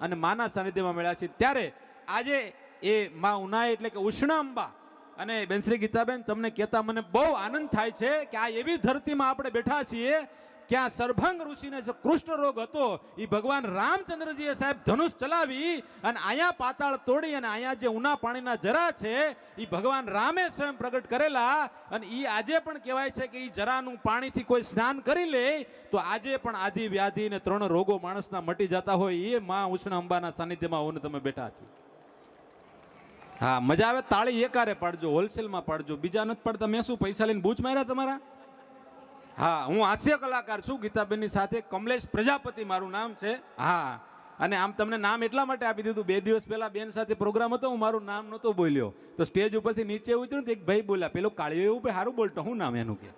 અને માના સાનિધ્યમાં મળ્યા છીએ. ત્યારે આજે એ મા ઉનાઈ એટલે કે ઉષ્ણા અંબા અને બેનશ્રી ગીતાબેન તમને કહેતા મને બહુ આનંદ થાય છે કે આ એવી ધરતીમાં આપણે બેઠા છીએ કે આ સરભંગ ઋષિને જે કૃષ્ણ રોગ હતો એ ભગવાન રામચંદ્રજીએ સાહેબ ધનુષ ચલાવી અને અહીંયા પાતાળ તોડી અને અહીંયા જે ઉના પાણીના જરા છે એ ભગવાન રામે સ્વયં પ્રગટ કરેલા અને એ આજે પણ કહેવાય છે કે એ જરાનું પાણીથી કોઈ સ્નાન કરી લે, તો આજે પણ આધિ વ્યાધિ ને ત્રણ રોગો માણસના મટી જતા હોય એ માં ઉષ્ણ અંબાના સાનિધ્યમાં હોને તમે બેઠા છે. હા, મજા આવે, તાળી એકારે પાડજો, હોલસેલમાં પાડજો, બીજા નથી પડતા, મેં શું પૈસા લઈને બૂચ માર્યા તમારા? હા, હું હાસ્ય કલાકાર છું, ગીતાબેનની સાથે કમલેશ પ્રજાપતિ મારું નામ છે. હા, અને આમ તમને નામ એટલા માટે આપી દીધું, બે દિવસ પહેલા બેન સાથે પ્રોગ્રામ હતો, હું મારું નામ નહોતો બોલ્યો. તો સ્ટેજ ઉપરથી નીચે ઉતર્યું તો એક ભાઈ બોલ્યા, પેલો કાળિયો એવું સારું બોલતો હું નામ એનું કે?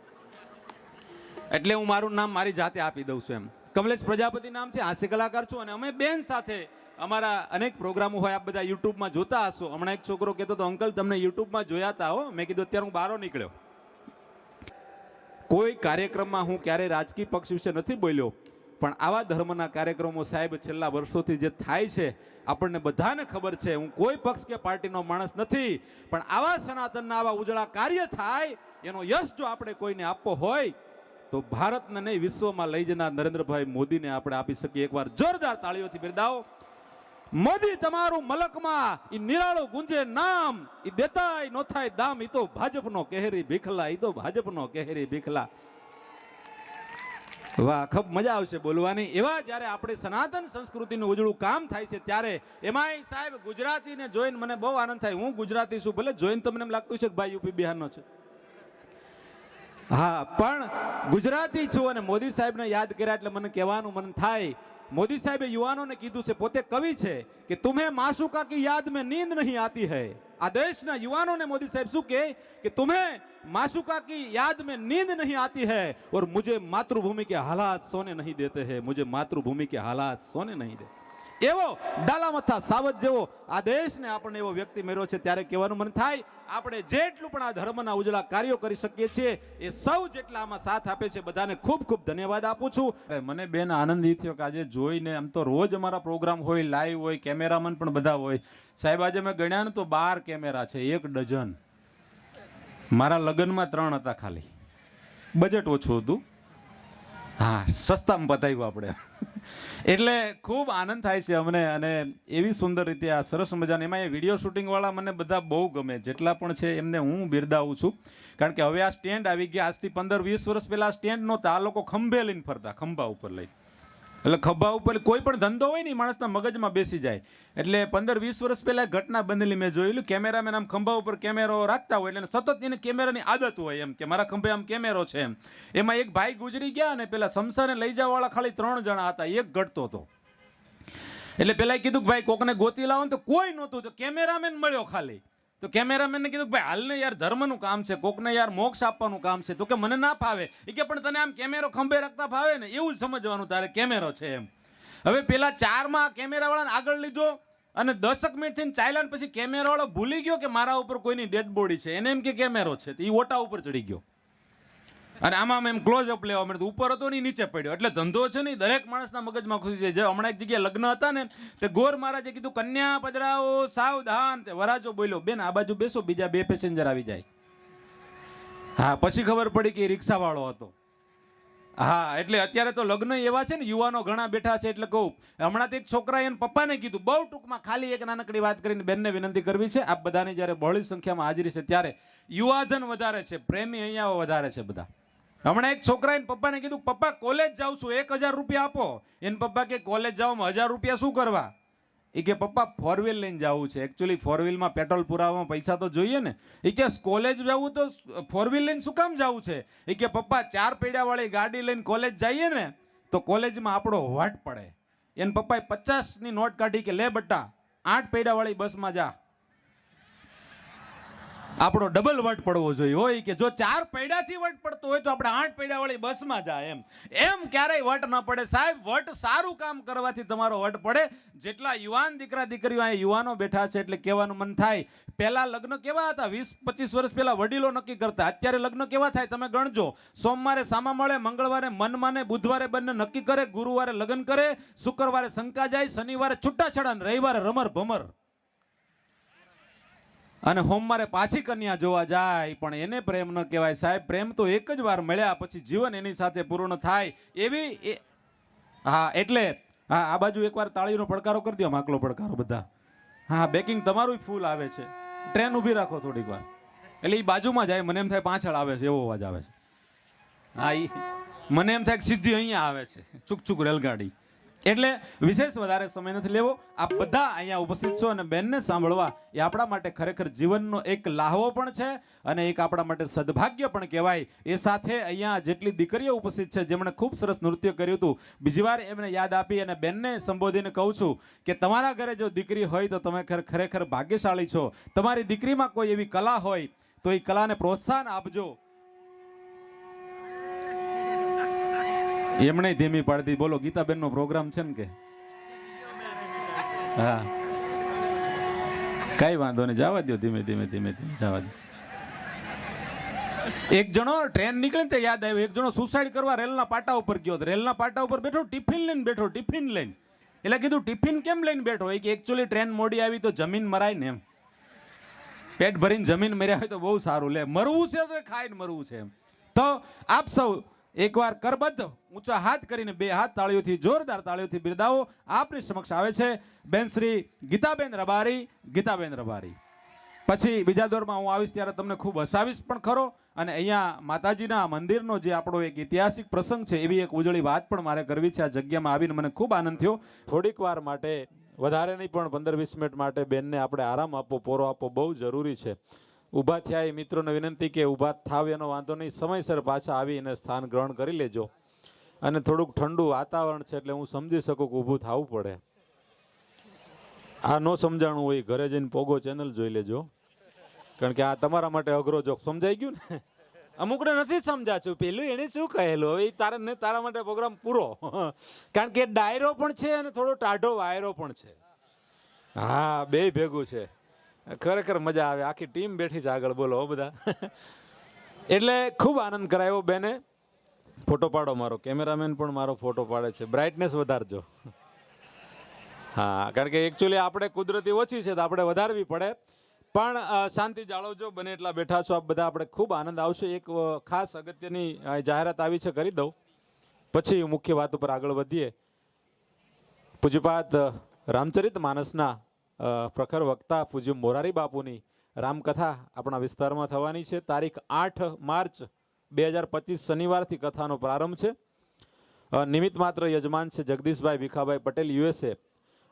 એટલે હું મારું નામ મારી જાતે આપી દઉં છું એમ. કમલેશ પ્રજાપતિ નામ છે, હાસ્ય કલાકાર છું, અને અમે બેન સાથે અમારા અનેક પ્રોગ્રામો હોય, આપ બધા યુટ્યુબમાં જોતા હશો. હમણાં એક છોકરો કહેતો તો અંકલ, તમને યુટ્યુબમાં જોયા હતા હો. મેં કીધું, અત્યારે હું બહારો નીકળ્યો. કોઈ કાર્યક્રમમાં હું ક્યારેય રાજકીય પક્ષ વિશે નથી બોલ્યો, પણ આવા ધર્મના કાર્યક્રમો સાહેબ છેલ્લા વર્ષોથી જે થાય છે, આપણને બધાને ખબર છે. હું કોઈ પક્ષ કે પાર્ટીનો માણસ નથી, પણ આવા સનાતનના આવા ઉજળા કાર્ય થાય, એનો યશ જો આપણે કોઈને આપવો હોય, તો ભારતને નહીં, વિશ્વમાં લઈ જનાર નરેન્દ્રભાઈ મોદીને આપણે આપી શકીએ. એકવાર જોરદાર તાળીઓથી બિરદાવો. મોદી તમારું મલકમાં એ નિરાળું ગુંજે નામ એ દેતાય નો થાય દામ એ તો ભાજપનો કેહરી ભીખલા એ તો ભાજપનો કેહરી ભીખલા. વાહ, ખૂબ મજા આવશે બોલવાની. એવા જ્યારે આપણે સનાતન સંસ્કૃતિનું ઉજળું કામ થાય છે, ત્યારે એમાંય સાહેબ ગુજરાતીને જોઈને મને બહુ આનંદ થાય. હું ગુજરાતી છું, ભલે જોઈને તમને એમ લાગતું છે કે ભાઈ યુપી બિહારનો છે. હા, પણ ગુજરાતી છું અને મોદી સાહેબને યાદ કર્યા એટલે મને કહેવાનું મન થાય મોદી સાહેબે યુવાનોને કીધું છે પોતે કવિ છે કે તુમ્હે માસુકા કી યાદ में नींद नहीं आती है આ દેશના યુવાનોને મોદી સાહેબ શું કહે કે તુમ્હે मासुका की याद में नींद नहीं आती है और मुझे मातृभूमि के हालात सोने नहीं देते हैं मुझे मातृभूमि के हालात सोने नहीं देते એવો ડાલામથા સાવજ જેવો આ દેશને આપણને એવો વ્યક્તિ મેળ્યો છે ત્યારે કહેવાનું મન થાય, આપણે જેટલું પણ આ ધર્મના ઉજળા કાર્યો કરી શકીએ છીએ, એ સૌ જેટલા આમાં સાથ આપે છે, બધાને ખૂબ ખૂબ ધન્યવાદ આપું છું. મને બેન આનંદ થયો કે આજે જોઈને આમ તો રોજ અમારા પ્રોગ્રામ હોય, લાઈવ હોય, કેમેરામેન પણ બધા હોય. સાહેબ, આજે મેં ગણ્યા ને તો બાર કેમેરા છે, એક ડઝન. મારા લગ્નમાં ત્રણ હતા ખાલી. બજેટ ઓછું હતું. હા, સસ્તામાં બતાવ્યું આપણે. એટલે ખૂબ આનંદ થાય છે અમને અને એવી સુંદર રીતે આ સરસ મજાની, એમાં એ વીડિયો શૂટિંગવાળા મને બધા બહુ ગમે, જેટલા પણ છે એમને હું બિરદાવું છું. કારણ કે હવે આ સ્ટેન્ડ આવી ગયા, આજથી પંદર વીસ વર્ષ પહેલાં સ્ટેન્ડ નહોતા, આ લોકો ખંભે લઈને ફરતા, ખંભા ઉપર લઈ એટલે ખભા ઉપર કોઈ પણ ધંધો હોય ને માણસના મગજમાં બેસી જાય. એટલે પંદર, વીસ વર્ષ પહેલાં ઘટના બનેલી મેં જોયેલું. કેમેરામેન આમ ખંભા ઉપર કેમેરો રાખતા હોય એટલે સતત એને કેમેરાની આદત હોય એમ કે મારા ખંભે આમ કેમેરો છે એમ. એમાં એક ભાઈ ગુજરી ગયા અને પેલા સમસાને લઈ જવાવાળા ખાલી ત્રણ જણા હતા. એક ઘટતો હતો. એટલે પેલા કીધું કે ભાઈ કોકને ગોતી લાવો ને તો કોઈ નહોતું. તો કેમેરામેન મળ્યો ખાલી. તો કેમેરામેનને કીધું કે ભાઈ, હાલને યાર ધર્મનું કામ છે, કોકને યાર મોક્ષ આપવાનું કામ છે. તો કે મને ના ફાવે. એ કે પણ તને આમ કેમેરો ખંભે રાખતા ફાવે ને? એવું જ સમજવાનું તારે કેમેરો છે એમ. હવે પેલા ચારમાં કેમેરાવાળાને આગળ લીધો અને દસક મિનિટ થઈને ચાલ્યા પછી કેમેરાવાળો ભૂલી ગયો કે મારા ઉપર કોઈની ડેડ બોડી છે? એને એમ કે કેમેરો છે. એ ઓટા ઉપર ચડી ગયો. અને આમાં એમ ક્લોઝ અપ લેવા મળ્યું. ઉપર હતો ને નીચે પડ્યો. એટલે ધંધો છે ને દરેક માણસના મગજમાં ખુશી છે. જે હમણાં એક જગ્યાએ લગ્ન હતા ને, તે ગોર મહારાજે કીધું, કન્યા, પધરાવો, સાવધાન. તે વરાજો બોલ્યો, બેન, આ બાજુ બેસો, બીજા બે પેસેન્જર આવી જાય. હા, પછી ખબર પડી કે એ રિક્ષાવાળો હતો. હા, એટલે અત્યારે તો લગ્ન એવા છે ને, યુવાનો ઘણા બેઠા છે એટલે કહું, હમણાં તો એક છોકરાએ એને પપ્પાને કીધું, બહુ ટૂંકમાં ખાલી એક નાનકડી વાત કરીને બેનને વિનંતી કરવી છે. આપ બધાની જ્યારે બહોળી સંખ્યામાં હાજરી છે, ત્યારે યુવાધન વધારે છે, પ્રેમી અહીંયા વધારે છે બધા. હમણાં એક છોકરાએ એના પપ્પાને કીધું, પપ્પા કોલેજ જાઉં છું, એક હજાર રૂપિયા આપો. એને પપ્પા કે કોલેજ જાવામાં હજાર રૂપિયા શું કરવા? એ કે, પપ્પા ફોર વ્હીલ લઈને જવું છે. એકચ્યુઅલી ફોર વ્હીલમાં પેટ્રોલ પુરાવામાં પૈસા તો જોઈએ ને. એ કે કોલેજ જવું તો ફોર વ્હીલ લઈને શું કામ જવું છે? એ કે, પપ્પા, ચાર પૈડાવાળી ગાડી લઈને કોલેજ જઈએ ને, તો કોલેજમાં આપણો વાટ પડે. એને પપ્પાએ પચાસની નોટ કાઢી કે, લે બટ્ટા આઠ પૈડાવાળી બસમાં જા. આપણો ડબલ વટ પડવો જોઈએ. હોય કે જો ચાર પૈડાથી વટ પડતો હોય તો આપણે આઠ પૈડા વાળી બસમાં જાય એમ. એમ ક્યારેય વટ ન પડે. સાહેબ, વટ સારું કામ કરવાથી તમારો વટ પડે. જેટલા યુવાન દીકરા દીકરીઓ અહીંયા યુવાનો બેઠા છે એટલે કહેવાનું મન થાય. પહેલાં લગ્ન કેવા હતા? વીસ, પચીસ વર્ષ પહેલાં વડીલો નક્કી કરતા. અત્યારે લગ્ન કેવા થાય તમે ગણજો. સોમવારે સામા મળે, મંગળવારે મન માને, બુધવારે બંને નક્કી કરે, ગુરુવારે લગ્ન કરે, શુક્રવારે શંકા જાય, શનિવારે છૂટાછડા રવિવારે રમર ભમર. અને હોમવારે પાછી કન્યા જોવા જાય, પણ એને પ્રેમ ન કહેવાય. સાહેબ, પ્રેમ તો એક જ વાર મળ્યા, પછી જીવન એની સાથે પૂર્ણ થાય એવી એ- હા, એટલે હા, આ બાજુ એકવાર તાળીનો પડકારો કરી દો માકલો પડકારો બધા. હા, બેકિંગ તમારું ફૂલ આવે છે. ટ્રેન ઊભી રાખો થોડીક વાર. એટલે એ બાજુમાં જાય, મને એમ થાય પાછળ આવે છે, એવો અવાજ આવે છે. હા એ મને એમ થાય કે સીધી અહીંયા આવે છે. ચૂક ચૂક રેલગાડી. એટલે વિશેષ વધારે સમય નથી લેવો. આ બધા અહીંયા ઉપસ્થિત છો અને બેનને સાંભળવા. એ આપણા માટે ખરેખર જીવનનો એક લાહવો પણ છે અને એક આપણા માટે સદભાગ્ય પણ કહેવાય. એ સાથે અહીંયા જેટલી દીકરીઓ ઉપસ્થિત છે, જેમણે ખૂબ સરસ નૃત્ય કર્યું હતું, બીજી વાર એમને યાદ આપી અને બેનને સંબોધીને કહું છું કે તમારા ઘરે જો દીકરી હોય તો તમે ખર- ખરેખર ભાગ્યશાળી છો. તમારી દીકરીમાં કોઈ એવી કલા હોય તો એ કલાને પ્રોત્સાહન આપજો. એમણે ધીમી પાડતી. બોલો, ગીતાબેનનો પ્રોગ્રામ છે ને કે? હા. કઈ વાંધો નહીં, જવા દો ધીમે ધીમે ધીમે ધીમે, જવા દો એક જણો ટ્રેન નીકળે ને યાદ આવ્યું, એક જણો સુસાઇડ કરવા રેલના પાટા ઉપર ગયો. રેલના પાટા ઉપર બેઠો, ટિફિન લઈને બેઠો, ટિફિન લઈને. એટલે કીધું, ટિફિન કેમ લઈને બેઠો? એ કે એકચ્યુઅલી ટ્રેન મોડી આવી તો જમીન મરાય ને એમ. પેટ ભરીને જમીન મર્યા હોય તો બહુ સારું લે. મરવું છે તો એ ખાઈને મરવું છે એમ. તો આપ સૌ એકવાર કરબદ્ધ ઊંચા હાથ કરીને બે હાથ તાળીઓથી જોરદાર તાળીઓથી બિરદાવો. આપની સમક્ષ આવે છે બેન શ્રી ગીતાબેન રબારી ગીતાબેન રબારી. પછી બીજા દોરમાં હું આવીશ ત્યારે તમને ખૂબ હસાવીશ પણ ખરો. અને અહીંયા માતાજીના મંદિરનો જે આપણો એક ઐતિહાસિક પ્રસંગ છે એવી એક ઉજળી વાત પણ મારે કરવી છે. આ જગ્યામાં આવીને મને ખૂબ આનંદ થયો. થોડીક વાર માટે, વધારે નહીં પણ પંદર વીસ મિનિટ માટે બેનને આપણે આરામ આપવો, પોરો આપવો બહુ જરૂરી છે. ઊભા થયા એ મિત્રોને વિનંતી કે ઊભા થાવ એનો વાંધો નહીં. સમયસર પાછા આવીને સ્થાન ગ્રહણ કરી લેજો. અને થોડુંક ઠંડુ વાતાવરણ છે એટલે હું સમજી શકું કે ઊભું થવું પડે. આ ન સમજાણું હોય, ઘરે જઈને પોગો ચેનલ જોઈ લેજો. કારણ કે આ તમારા માટે અઘરો જોક સમજાઈ ગયું ને? અમુકને નથી સમજાતું. પેલું એણે શું કહેલું? હવે તારા ને તારા માટે પ્રોગ્રામ પૂરો. કારણ કે ડાયરો પણ છે અને થોડો ટાઢો વાયરો પણ છે. હા બે ભેગું છે. ખરેખર મજા આવે. આખી ટીમ બેઠી છે આગળ. બોલો બધા. એટલે ખૂબ આનંદ કરાયો બેને. ફોટો પાડો મારો. કેમેરામેન પણ મારો ફોટો પાડે છે. બ્રાઇટનેસ વધારજો. હા, કારણ કે એકચ્યુઅલી આપણે કુદરતી ઓછી છે તો આપણે વધારવી પડે. પણ શાંતિ જાળવજો. બને એટલા બેઠા છો આપ બધા. આપણે ખૂબ આનંદ આવશે. એક ખાસ અગત્યની જાહેરાત આવી છે કરી દઉં. પછી મુખ્ય વાત ઉપર આગળ વધીએ. પૂજ્યપાત રામચરિત માનસના પ્રખર વક્તા પૂજ્ય મોરારી બાપુની રામકથા આપણા વિસ્તારમાં થવાની છે. તારીખ આઠ માર્ચ બે હજાર પચીસ શનિવારથી કથાનો પ્રારંભ છે. નિમિત્ત માત્ર યજમાન છે જગદીશભાઈ ભીખાભાઈ પટેલ યુએસએ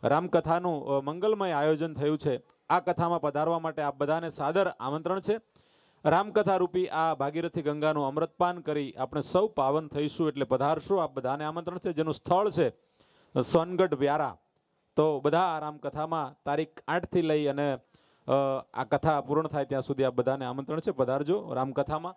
રામકથાનું મંગલમય આયોજન થયું છે. આ કથામાં પધારવા માટે આપ બધાને સાદર આમંત્રણ છે. રામકથા રૂપી આ ભાગીરથી ગંગાનું અમૃતપાન કરી આપણે સૌ પાવન થઈશું એટલે પધારશું. આપ બધાને આમંત્રણ છે. જેનું સ્થળ છે સોનગઢ વ્યારા. તો બધા આ રામકથામાં તારીખ આઠથી લઈ અને આ કથા પૂર્ણ થાય ત્યાં સુધી આ બધાને આમંત્રણ છે. પધારજો રામકથામાં